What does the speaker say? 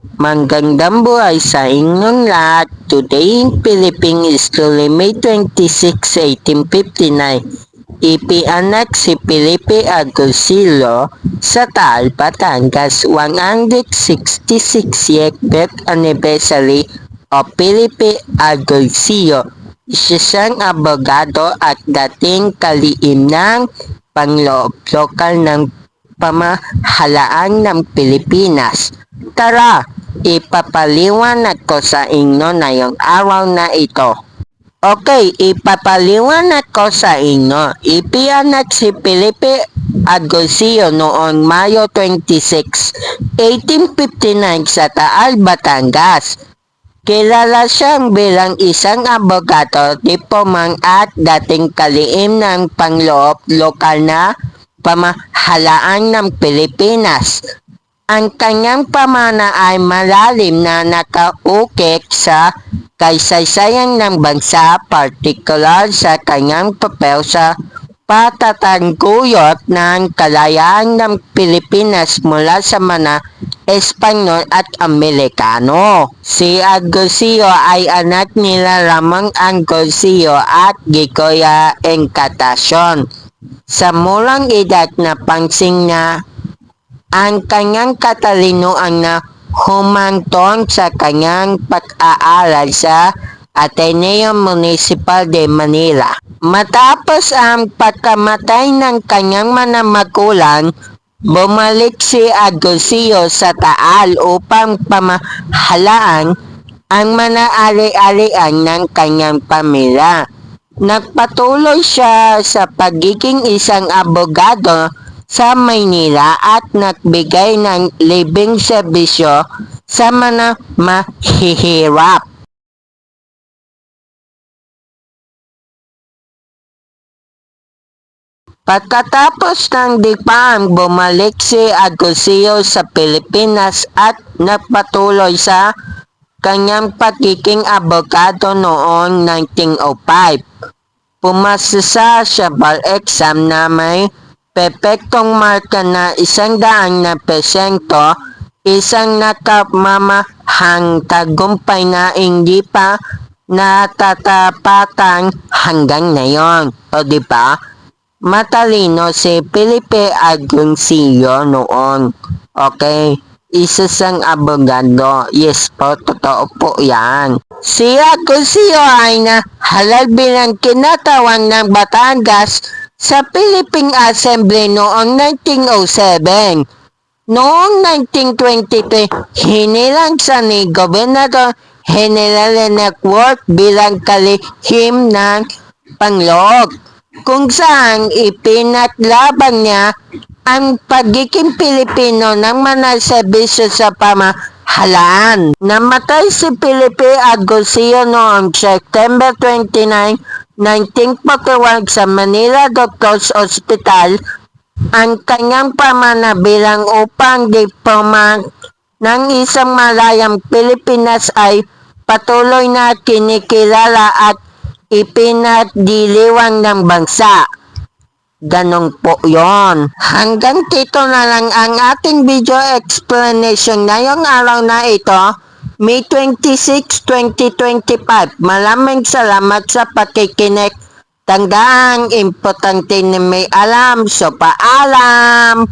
Manggandang buhay sa inyong lahat. Today in Philippine History, May 26, 1859. Ipianak si Felipe Agoncillo sa Taal, Batangas. 166 year birth anniversary of Felipe Agoncillo. Isa siyang abogado at dating kaliim ng pangloob lokal ng pamahalaan ng Pilipinas. Tara, ipapaliwanag ko sa inyo na yung araw na ito. Okay, ipapaliwanag ko sa inyo. Ipianak si Felipe Agoncillo noong Mayo 26, 1859 sa Taal, Batangas. Kilala siyang bilang isang abogado, diplomang at dating kaliim ng pangloob lokal na pamahalaan ng Pilipinas. Ang kanyang pamana ay malalim na nakaukit sa kaysaysayan ng bansa, partikular sa kanyang papel sa patatangkuyot ng kalayaan ng Pilipinas mula sa mga Espanyol at Amerikano. Si Agoncillo ay anak nila Ramon Agoncillo at Gigoya Encarnacion. Sa mulang edad na pansing na ang kanyang katalinoan na humantong sa kanyang pag-aaral sa Ateneo Municipal de Manila. Matapos ang pagkamatay ng kanyang mga magulang, bumalik si Agoncillo sa Taal upang pamahalaan ang mga ari-arian ng kanyang pamilya. Nagpatuloy siya sa pagiging isang abogado sa Maynila at nagbigay ng libing serbisyo sa mga mahihirap. Pagkatapos ng digmaan, bumalik si Agoncillo sa Pilipinas at nagpatuloy sa kanyang pagiging abogado noong 1905. Pumasa sa bar exam na may pepektong marka na isang daan na pesento, isang nakamamahang tagumpay na hindi pa natatapatan hanggang ngayon. O di ba? Matalino si Felipe Agoncillo noon. Okay? Isa siyang abogado. Yes po, totoo po yan. Si Agoncillo ay na halal bilang kinatawan ng Batangas sa Philippine Assembly noong 1907. Noong 1923, hinilang siya ni Gobernador General Network bilang kalihim ng pangloob kung saan ipinatlaban niya ang pagiging Pilipino ng mga serbisyo sa pamahalaan. Namatay si Felipe Agoncillo noong September 29, 1941 sa Manila Doctors Hospital ang kanyang pamana bilang upang diplomat ng isang malayang Pilipinas ay patuloy na kinikilala at ipinagdiliwan ng bansa. Ganon po yon. Hanggang dito na lang ang ating video explanation ngayong araw na ito, May 26, 2025. Maraming salamat sa pakikinig. Tandaan, importante na may alam. So, paalam!